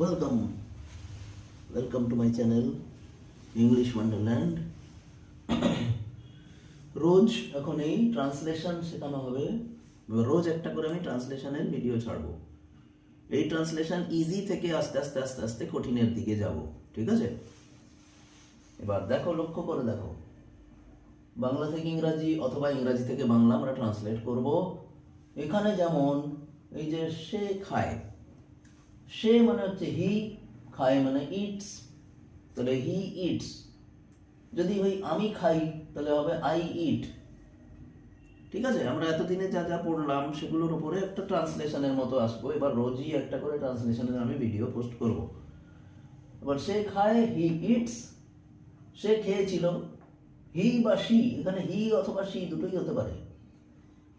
Welcome welcome to my channel English Wonderland রোজ এখন এই translation শেখানো হবে। রোজ একটা করে আমি ট্রান্সলেশনের ভিডিও ছাড়বো। এই ট্রান্সলেশন ইজি থেকে আস্তে আস্তে আস্তে আস্তে কঠিনের দিকে যাব, ঠিক আছে? এবার দেখো, লক্ষ্য করে দেখো। বাংলা থেকে ইংরাজি অথবা ইংরাজি থেকে বাংলা আমরা ট্রান্সলেট করব। এখানে যেমন এই যে সে খায় সে মানে হচ্ছে হি খায় মানে ইটস তাহলে হি ইটস যদি ওই আমি খাই, তাহলে হবে আই ইট ঠিক আছে? আমরা এতদিনে যা যা পড়লাম, সেগুলোর উপরে একটা ট্রান্সলেশনের মতো আসব। এবার রোজই একটা করে ট্রান্সলেশনের আমি ভিডিও পোস্ট করব। এবার সে খায় হি ইটস সে খেয়েছিল। হি বা শি এখানে হি অথবা শি দুটোই হতে পারে।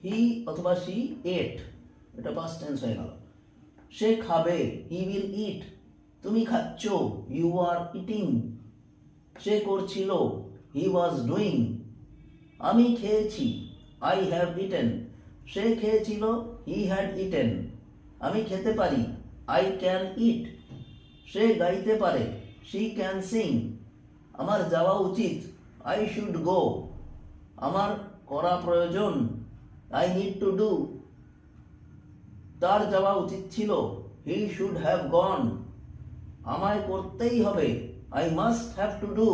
হি অথবা শি এট এটা পাস্ট টেন্স হয়ে গেল। সে খাবে হি উইল ইট তুমি খাচ্ছ ইউ আর ইটিং সে করছিল হি ওয়াজ ডুইং আমি খেয়েছি আই হ্যাভ ইটেন সে খেয়েছিল হি হ্যাড ইটেন আমি খেতে পারি আই ক্যান ইট সে গাইতে পারে শি ক্যান সিং আমার যাওয়া উচিত আই শুড গো আমার করা প্রয়োজন আই নিড টু ডু তার যাওয়া উচিত ছিল। হি শুড হ্যাভ গন আমায় করতেই হবে। I must have to do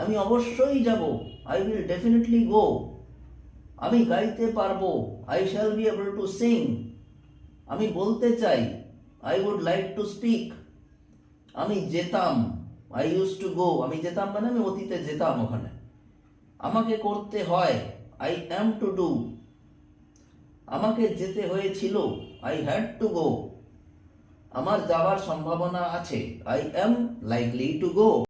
আমি অবশ্যই যাব। আই উইল ডেফিনেটলি গো আমি গাইতে পারব। I shall be able to sing আমি বলতে চাই। I would like to speak আমি যেতাম। আই ইউজ টু গো আমি যেতাম মানে আমি অতীতে যেতাম ওখানে। আমাকে করতে হয়। আই অ্যাম টু ডু আমাকে যেতে হয়েছিল। আই হ্যাড টু গো আমার যাওয়ার সম্ভাবনা আছে। I am likely to go